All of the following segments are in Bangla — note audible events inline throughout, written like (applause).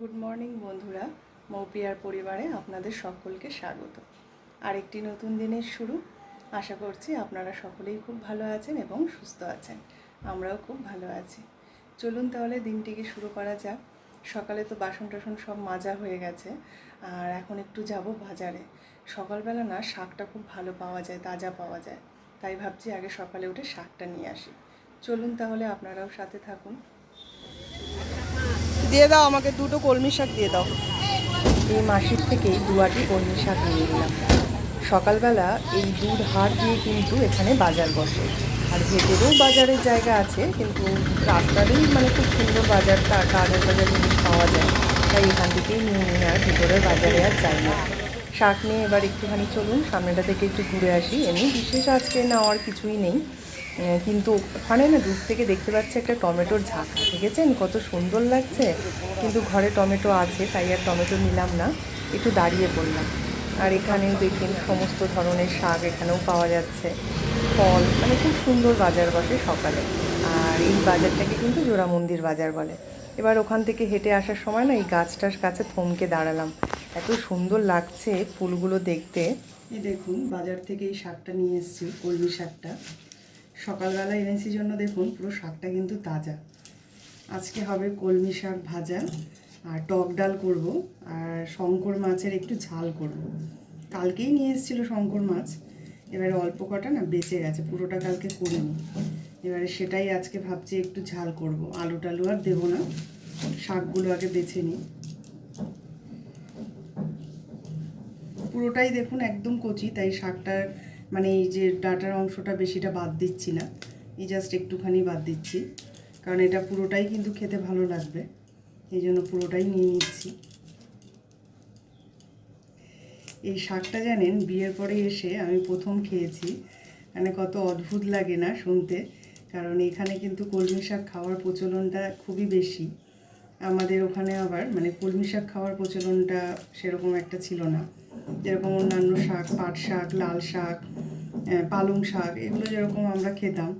গুড মর্নিং বন্ধুরা, মৌপিয়ার পরিবারে আপনাদের সকলকে স্বাগত। আরেকটি নতুন দিনের শুরু। আশা করছি আপনারা সকলেই খুব ভালো আছেন এবং সুস্থ আছেন। আমরাও খুব ভালো আছি। চলুন তাহলে দিনটিকে শুরু করা যাক। সকালে তো বাসন টাসন সব মাজা হয়ে গেছে, আর এখন একটু যাব বাজারে। সকালবেলা না শাকটা খুব ভালো পাওয়া যায়, তাজা পাওয়া যায়। তাই ভাবছি আগে সকালে উঠে শাকটা নিয়ে আসি। চলুন তাহলে আপনারাও সাথে থাকুন। দিয়ে দাও, আমাকে দুটো কলমি শাক দিয়ে দাও। এই মাসির থেকেই দুয়াটি কলমি শাক নিয়ে নিলাম। সকালবেলা এই দুধ হাট দিয়ে কিন্তু এখানে বাজার বসে। আর ভেতরেও বাজারের জায়গা আছে, কিন্তু রাস্তাতেই মানে খুব সুন্দর বাজারটা তাজা তাজা জিনিস পাওয়া যায়। তাই এখান থেকেই নিয়ে নিয়ে আর ভেতরের বাজারে আর যাই না। শাক নিয়ে এবার একটুখানি চলুন, সামনেটা থেকে একটু ঘুরে আসি। এমনি বিশেষ আজকে নেওয়ার কিছুই নেই। কিন্তু ওখানে না দূর থেকে দেখতে পাচ্ছি একটা টমেটোর ঝাঁকা, দেখেছেন? কত সুন্দর লাগছে। কিন্তু ঘরে টমেটো আছে, তাই আর টমেটো নিলাম না, একটু দাঁড়িয়ে পড়লাম। আর এখানেও দেখেন, সমস্ত ধরনের শাক এখানেও পাওয়া যাচ্ছে। ফল মানে খুব সুন্দর বাজার বসে সকালে। আর এই বাজারটাকে কিন্তু জোড়া মন্দির বাজার বলে। এবার ওখান থেকে হেঁটে আসার সময় না এই গাছটার কাছে থমকে দাঁড়ালাম। এত সুন্দর লাগছে ফুলগুলো দেখতে। এই দেখুন, বাজার থেকে এই শাকটা নিয়ে এসেছি, কলমি শাকটা। সকালবেলা এনেছি জন্য দেখুন, পুরো শাকটা কিন্তু তাজা। আজকে হবে কলমি শাক ভাজা আর টক ডাল করব আর শঙ্কর মাছের একটু ঝাল করব। কালকেই নিয়ে এসেছিল শঙ্কর মাছ, এবারে অল্প কটা না বেঁচে গেছে, পুরোটা কালকে করিনি। এবারে সেটাই আজকে ভাবছি একটু ঝাল করব। আলু টালু আর দেবো না, শাকগুলো আগে বেছে নিই। পুরোটাই দেখুন একদম কচি, তাই শাকটার মানে এই যে ডাটার অংশটা বেশিটা বাদ দিচ্ছি না। এই জাস্ট একটুখানি বাদ দিচ্ছি। কারণ এটা পুরোটাই কিন্তু খেতে ভালো লাগবে। এই জন্য পুরোটাই নিয়ে নিচ্ছি। এই শাকটা জানেন, বিয়ের পরে এসে আমি প্রথম খেয়েছি। মানে কত অদ্ভুত লাগে না শুনতে। কারণ এখানে কিন্তু কলমি শাক খাওয়ার প্রচলনটা খুবই বেশি। আমাদের ওখানে আবার মানে কলমি শাক খাওয়ার প্রচলনটা সেরকম একটা ছিল না। যেরকম অন্যান্য শাক, পাট শাক, লাল শাক পালং শাক, এগুলো যেরকম আমরা খেতাম।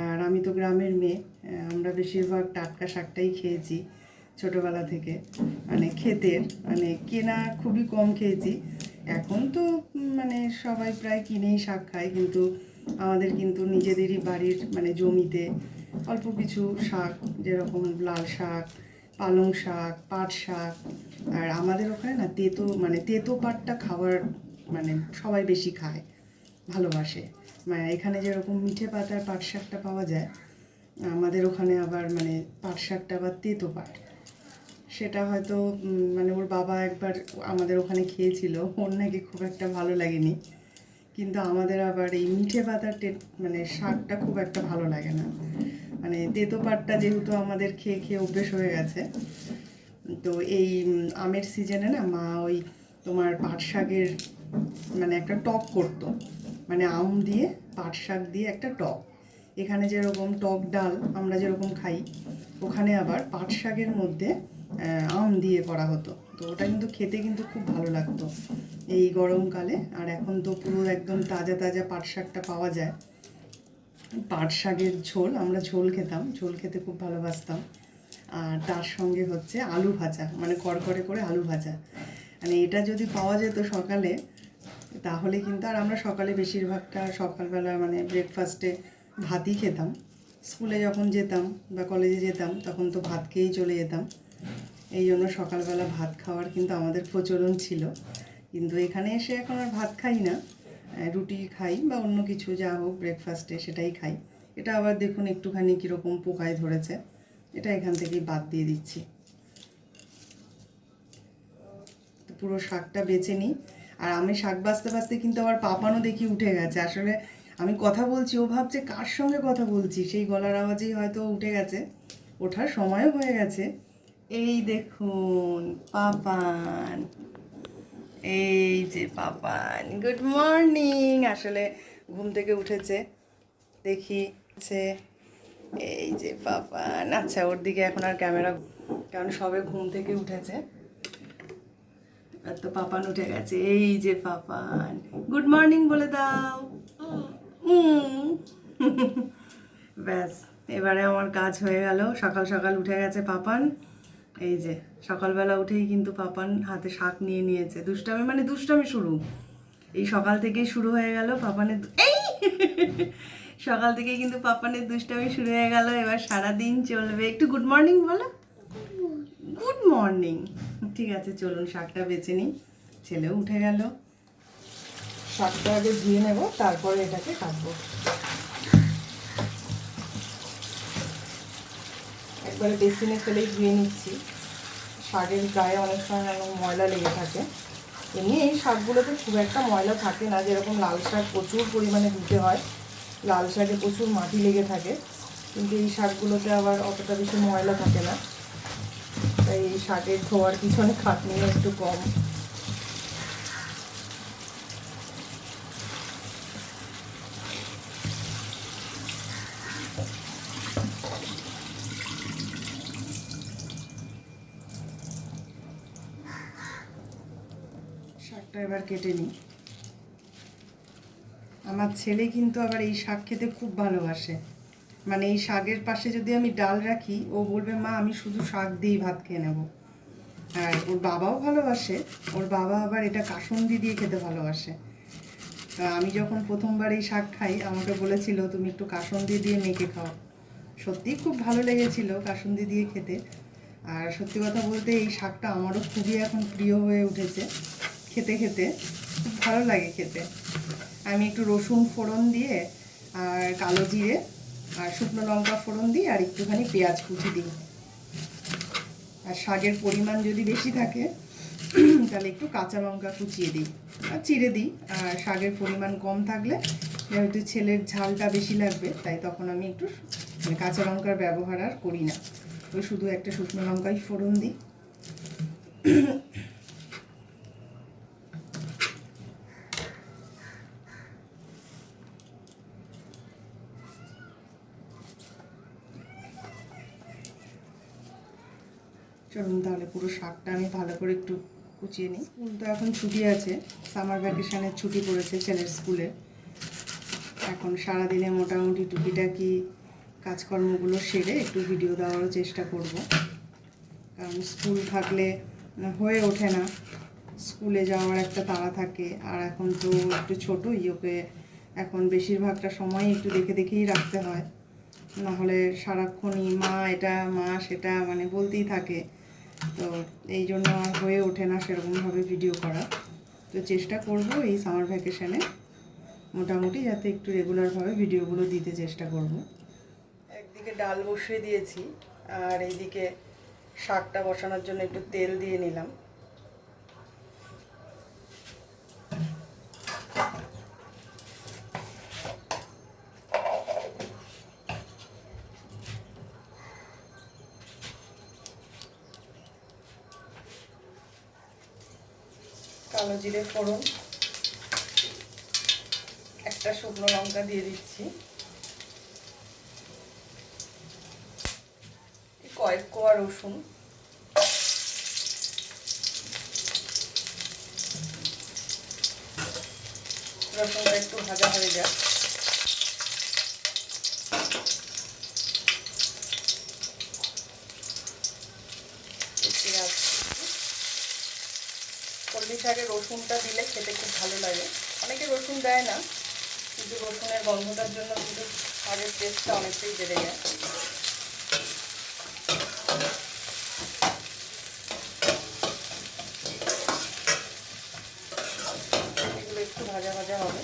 আর আমি তো গ্রামের মেয়ে আমরা বেশিরভাগ টাটকা শাকটাই খেয়েছি ছোটোবেলা থেকে। মানে ক্ষেতের মানে কেনা খুবই কম খেয়েছি। এখন তো মানে সবাই প্রায় কিনেই শাক খায়, কিন্তু আমাদের কিন্তু নিজেদেরই বাড়ির মানে জমিতে অল্প কিছু শাক, যেরকম লাল শাক পালং শাক, পাট শাক, আর আমাদের ওখানে না তেতো মানে তেতো পাটটা খাওয়ার মানে সবাই বেশি খায়, ভালোবাসে। মানে এখানে যেরকম মিঠে পাতার পাট শাকটা পাওয়া যায়, আমাদের ওখানে আবার মানে পাট শাকটা আবার তেতো পাট। সেটা হয়তো মানে ওর বাবা একবার আমাদের ওখানে খেয়েছিল, ওর নাকি খুব একটা ভালো লাগেনি। কিন্তু আমাদের আবার এই মিঠে পাতার মানে শাকটা খুব একটা ভালো লাগে না। তেতো পাটটা যেহেতু আমাদের খেয়ে খেয়ে অভ্যেস হয়ে গেছে। তো এই আমের সিজনে না মা ওই তোমার পাট শাকের মানে একটা টক করতো। মানে আম দিয়ে, পাট শাক দিয়ে একটা টক। এখানে যেরকম টক ডাল আমরা যেরকম খাই, ওখানে আবার পাট শাকের মধ্যে আম দিয়ে করা হতো। তো ওটা কিন্তু খেতে কিন্তু খুব ভালো লাগতো। এই গরমকালে, আর এখন তো পুরো একদম তাজা তাজা পাট শাকটা পাওয়া যায়। পাট শাকের ঝোল, আমরা ঝোল খেতাম, ঝোল খেতে খুব ভালোবাসতাম। আর তার সঙ্গে হচ্ছে আলু ভাজা মানে কড়কড়ে করে আলু ভাজা। মানে এটা যদি পাওয়া যেত সকালে, তাহলে কিন্তু আর আমরা সকালে বেশিরভাগটা সকালবেলা মানে ব্রেকফাস্টে ভাতই খেতাম। স্কুলে যখন যেতাম বা কলেজে যেতাম, তখন তো ভাত খেয়েই চলে যেতাম। এই জন্য সকালবেলা ভাত খাওয়ার কিন্তু আমাদের প্রচলন ছিল। কিন্তু এখানে এসে এখন আর ভাত খাই না। রুটি খাই বা অন্য কিছু যা হোক ব্রেকফাস্টে সেটাই খাই। এটা আবার দেখুন একটুখানি কীরকম পোকায় ধরেছে। এটা এখান থেকেই বাদ দিয়ে দিচ্ছি। পুরো শাকটা বেছে নিই। আর আমি শাক বাঁচতে বাঁচতে কিন্তু আবার পাপানো দেখি উঠে গেছে। আসলে আমি কথা বলছি, ও ভাবছে কার সঙ্গে কথা বলছি? সেই গলার আওয়াজেই হয়তো উঠে গেছে। ওঠার সময়ও হয়ে গেছে। এই দেখুন, পাপান। এই যে পাপান গুড মর্নিং আসলে ঘুম থেকে উঠেছে, দেখি আছে এই যে পাপান আচ্ছা ওর দিকে এখন আর ক্যামেরা, কারণ সবে ঘুম থেকে উঠেছে। আর তো পাপান উঠে গেছে। এই যে পাপান গুড মর্নিং বলে দাও। ব্যাস, এবারে আমার কাজ হয়ে গেল। সকাল সকাল উঠে গেছে পাপান। এই যে, সকালবেলা উঠেই কিন্তু পাপান হাতে শাক নিয়ে নিয়েছে। দুষ্টামি মানে দুষ্টামি শুরু। এই সকাল থেকেই শুরু হয়ে গেল পাপানের এই! (laughs) সকাল থেকে কিন্তু পাপানের দুষ্টামি শুরু হয়ে গেল। এবার সারাদিন চলবে। একটু গুড মর্নিং বলো। গুড মর্নিং ঠিক আছে, চলুন শাকটা বেছে নিই। ছেলেও উঠে গেল। শাকটা আগে ধুয়ে নেব, তারপরে এটাকে কাটবো। একবারে বেসিনে ফেলেই ধুয়ে নিচ্ছি। শাকের গায়ে অনেক সময় এরকম ময়লা লেগে থাকে। এমনি এই শাকগুলোতে খুব একটা ময়লা থাকে না, যেরকম লাল শাক প্রচুর পরিমাণে ধুতে হয়। লাল শাকে প্রচুর মাটি লেগে থাকে। কিন্তু এই শাকগুলোতে আবার অতটা বেশি ময়লা থাকে না। তাই এই শাকের ধোয়ার পিছনে খাটনিও একটু কম। শাকটা এবার কেটে নিই। আমার ছেলে কিন্তু আবার এই শাক খেতে খুব ভালোবাসে। মানে এই শাকের পাশে যদি আমি ডাল রাখি, ও বলবে, মা, আমি শুধু শাক দিয়েই ভাত খেয়ে নেব। আর ওর বাবাও ভালোবাসে, ওর বাবা আবার এটা কাসুন্দি দিয়ে খেতে ভালোবাসে। আমি যখন প্রথমবার এই শাক খাই, আমাকে বলেছিল, তুমি একটু কাসুন্দি দিয়ে মেখে খাও। সত্যিই খুব ভালো লেগেছিল কাসুন্দি দিয়ে খেতে। আর সত্যি কথা বলতে, এই শাকটা আমারও খুবই এখন প্রিয় হয়ে উঠেছে। খেতে খেতে খুব ভালো লাগে খেতে। আমি একটু রসুন ফোড়ন দিয়ে আর কালো জিরে আর শুকনো লঙ্কা ফোড়ন দিই আর একটুখানি পেঁয়াজ কুচি দিই। আর শাকের পরিমাণ যদি বেশি থাকে, তাহলে একটু কাঁচা লঙ্কা কুচিয়ে দিই আর চিড়ে দিই। আর শাকের পরিমাণ কম থাকলে যেহেতু ছেলের ঝালটা বেশি লাগবে, তাই তখন আমি একটু মানে কাঁচা লঙ্কার ব্যবহার আর করি না। ওই শুধু একটা শুকনো লঙ্কাই ফোড়ন দিই। চলুন তাহলে পুরো শাকটা আমি ভালো করে একটু কুচিয়ে নিই। স্কুল তো এখন ছুটি আছে সামার ভ্যাকেশনের ছুটি পড়েছে ছেলের স্কুলে এখন সারাদিনে মোটামুটি টুকিটাকি কাজকর্মগুলো সেরে একটু ভিডিও দেওয়ারও চেষ্টা করব। কারণ স্কুল থাকলে হয়ে ওঠে না। স্কুলে যাওয়ার একটা তাড়া থাকে। আর এখন তো একটু ছোটোই, ওকে এখন বেশিরভাগটা সময় একটু দেখে দেখেই রাখতে হয়। না হলে সারাক্ষণই মা এটা, মা সেটা মানে বলতেই থাকে। তো এই জন্য আর হয়ে ওঠে না সেরকমভাবে ভিডিও করা। তো চেষ্টা করব এই সামার ভ্যাকেশানে মোটামুটি যাতে একটু রেগুলারভাবে ভিডিওগুলো দিতে চেষ্টা করব। একদিকে ডাল বসিয়ে দিয়েছি, আর এইদিকে শাকটা বসানোর জন্য একটু তেল দিয়ে নিলাম। কালো জিরে ফোড়ন, একটা শুকনো লঙ্কা দিয়ে দিচ্ছি। কয়েক কোয়া রসুন। রসুনটা একটু ভাজা হয়ে যাক পেঁয়াজ কলমি শাকে রসুনটা দিলে খেতে খুব ভালো লাগে। অনেকে রসুন দেয় না, কিন্তু রসুনের গন্ধটার জন্য কিন্তু শাকের টেস্টটা অনেকটাই বেড়ে যায়। এগুলো একটু ভাজা ভাজা হবে।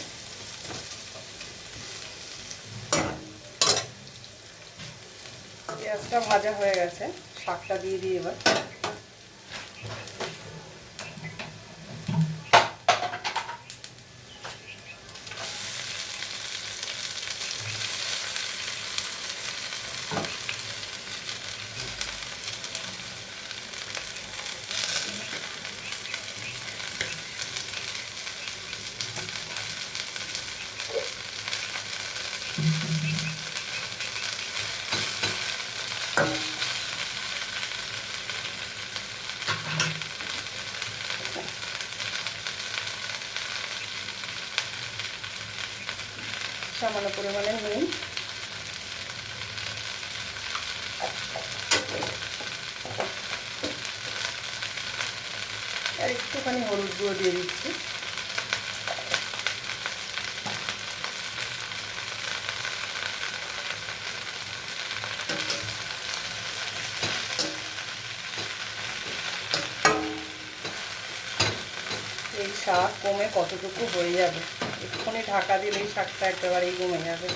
পেঁয়াজটা ভাজা হয়ে গেছে, শাকটা দিয়ে দিই এবার। সামান্য পরিমাণে নুন। আর একটুখানি হলুদ গুঁড়ো দিয়ে দিচ্ছি। এই শাক কমে কতটুকু হয়ে যাবে? এক্ষুনি ঢাকা দিলেই শাকটা একেবারেই কমে যাবে।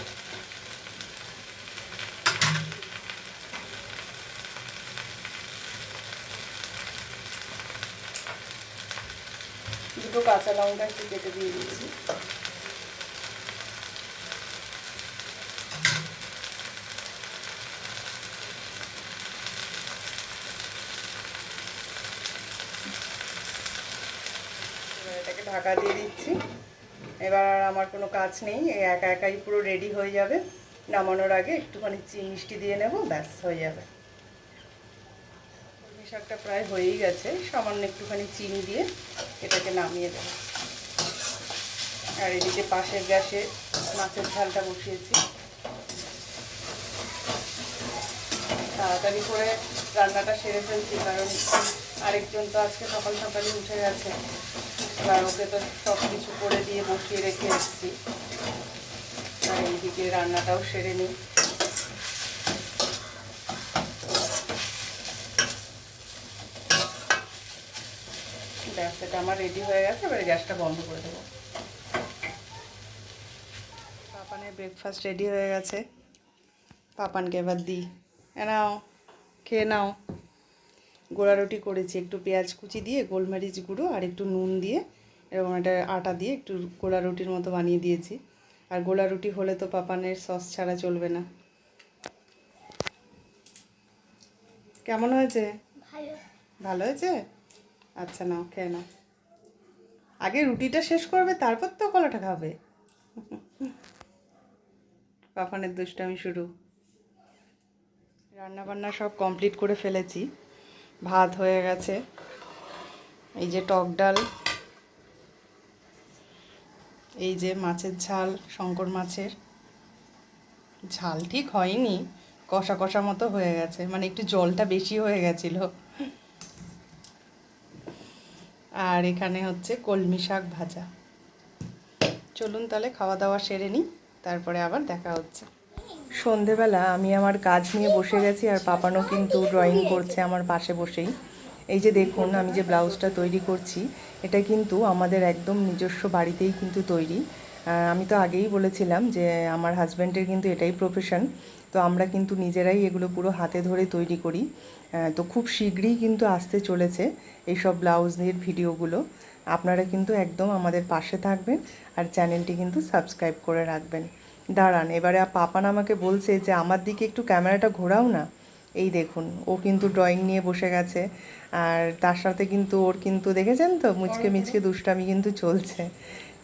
দুটো কাঁচা লঙ্কা একটু কেটে দিয়ে দিচ্ছি এবার এটাকে ঢাকা দিয়ে দিচ্ছি এবার আর আমার কোনো কাজ নেই একা একাই পুরো রেডি হয়ে যাবে। নামানোর আগে একটুখানি মিষ্টি দিয়ে নেব, ব্যাস, হয়ে যাবে। শাকটা প্রায় হয়েই গেছে, সামান্য একটুখানি চিনি দিয়ে এটাকে নামিয়ে দেবো। আর এদিকে পাশের গ্যাসে মাছের ঝালটা বসিয়েছি। তাড়াতাড়ি করে রান্নাটা সেরে ফেলছি, কারণ আরেকজন তো আজকে সকাল সকালই উঠে গেছে। এবার ওকে তো সব কিছু করে দিয়ে বসিয়ে রেখে এসেছি। আর এইদিকে রান্নাটাও সেরে নিই। ব্যাস, এটা আমার রেডি হয়ে গেছে, এবারে গ্যাসটা বন্ধ করে দেবো। পাপানের ব্রেকফাস্ট রেডি হয়ে গেছে। পাপানকে এবার দিই। এ নাও, খেয়ে নাও। গোড়া রুটি করেছি একটু পেঁয়াজ কুচি দিয়ে গোলমরিচ গুঁড়ো আর একটু নুন দিয়ে এরকম একটা আটা দিয়ে একটু গোলা রুটির মতো বানিয়ে দিয়েছি। আর গোলা রুটি হলে তো পাপানের সস ছাড়া চলবে না। কেমন হয়েছে? ভালো। ভালো হয়েছে? আচ্ছা নাও খেয়ে নাও। আগে রুটিটা শেষ করবে তারপর তো কলাটা খাবে। পাপানের দুষ্টামি শুরু। রান্না বান্না সব কমপ্লিট করে ফেলেছি। ভাত হয়ে গেছে। এই যে টক ডাল। এই যে মাছের ঝাল, শঙ্কর মাছের। ঝাল ঠিক হয়নি, কষা কষা মতো হয়ে গেছে। মানে একটু জলটা বেশি হয়ে গেছিল। আর এখানে হচ্ছে কলমি শাক ভাজা। চলুন তাহলে খাওয়া দাওয়া সেরে নিই, তারপরে আবার দেখা হচ্ছে। সন্ধেবেলা আমি আমার কাজ নিয়ে বসে গেছি আর পাপানো কিন্তু ড্রয়িং করছে আমার পাশে বসেই। এই যে দেখুন, আমি যে ব্লাউজটা তৈরি করছি, এটা কিন্তু আমাদের একদম নিজস্ব বাড়িতেই কিন্তু তৈরি। আমি তো আগেই বলেছিলাম যে আমার হাজব্যান্ডের কিন্তু এটাই প্রফেশন তো আমরা কিন্তু নিজেরাই এগুলো পুরো হাতে ধরে তৈরি করি। তো খুব শীঘ্রই কিন্তু আসতে চলেছে এইসব ব্লাউজের ভিডিওগুলো। আপনারা কিন্তু একদম আমাদের পাশে থাকবেন আর চ্যানেলটি কিন্তু সাবস্ক্রাইব করে রাখবেন। দাঁড়ান এবারে পাপান আমাকে বলছে যে আমার দিকে একটু ক্যামেরাটা ঘোরাও না। এই দেখুন ও কিন্তু ড্রয়িং নিয়ে বসে গেছে। আর তার সাথে কিন্তু ওর কিন্তু দেখেছেন তো? মুচকে মিচকে দুষ্টামি কিন্তু চলছে।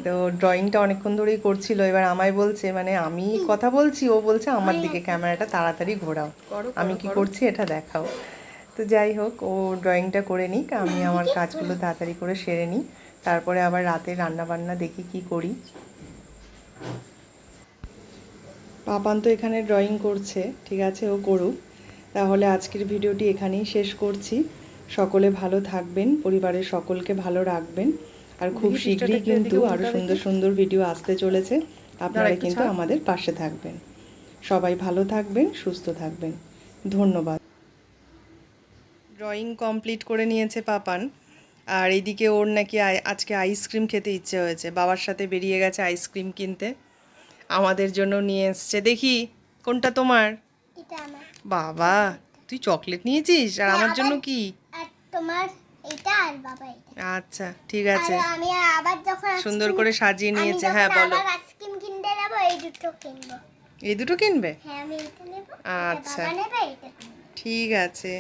তো ড্রয়িংটা অনেকক্ষণ ধরেই করছিল। এবার আমায় বলছে মানে আমি কথা বলছি ও বলছে আমার দিকে ক্যামেরাটা তাড়াতাড়ি ঘোরাও। আমি কি করছি এটা দেখাও। তো যাই হোক ও ড্রয়িংটা করে নিক আমি আমার কাজগুলো তাড়াতাড়ি করে সেরে নিই। তারপরে আবার রাতে রান্না বান্না দেখি কি করি। পাপান তো এখানে ড্রয়িং করছে ঠিক আছে ও করুক। তাহলে আজকের ভিডিওটি এখানেই শেষ করছি। সকলে ভালো থাকবেন পরিবারের সকলকে ভালো রাখবেন। আর খুব শীঘ্রই কিন্তু আরও সুন্দর সুন্দর ভিডিও আসতে চলেছে। আপনারা কিন্তু আমাদের পাশে থাকবেন। সবাই ভালো থাকবেন সুস্থ থাকবেন। ধন্যবাদ। ড্রয়িং কমপ্লিট করে নিয়েছে পাপান। আর এদিকে ওর নাকি আজকে আইসক্রিম খেতে ইচ্ছে হয়েছে। বাবার সাথে বেরিয়ে গেছে আইসক্রিম কিনতে। আমাদের জন্য নিয়ে এসছে। দেখি কোনটা তোমার? বাবা তুই চকলেট নিয়েছিস? আর আমার জন্য কি? তোমার এটা আর বাবা এটা। আচ্ছা ঠিক আছে। আমি আবার যখন সুন্দর করে সাজিয়ে নিয়েছে। হ্যাঁ বলো। আইসক্রিম কিনতে যাব এই দুটো কিনবো। এই দুটো কিনবে? হ্যাঁ আমি এটা নেব। আচ্ছা। ঠিক আছে।